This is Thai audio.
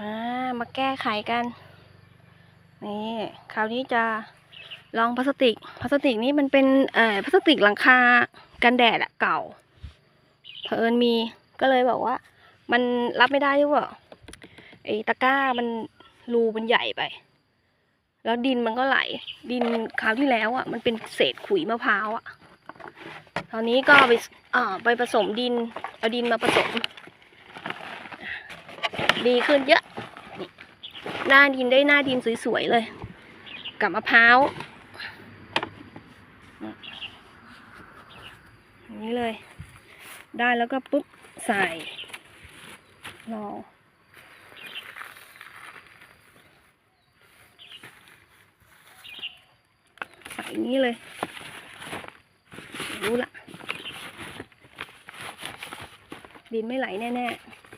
มามาแก้ไขกัน นี่คราวนี้จะลองพลาสติก พลาสติกนี่มันเป็นเอ่อพลาสติกหลังคากันแดดอะเก่าเผอิญมีก็เลยบอกว่า มันรับไม่ได้หรือเปล่าไอ้ตะกร้ามันรูมันใหญ่ไป แล้วดินมันก็ไหล ดินคราวที่แล้วอะ มันเป็นเศษขุยมะพร้าวอะ ตอนนี้ก็ไปอ่าไปผสมดิน เอาดินมาผสม ดีขึ้นเยอะ หน้าดินได้หน้าดินสวยๆเลย กับมะพร้าวนี่อย่างนี้เลย ได้แล้วก็ปุ๊บใส่รอใส่นี้เลย รู้ละดินไม่ไหลแน่ ๆ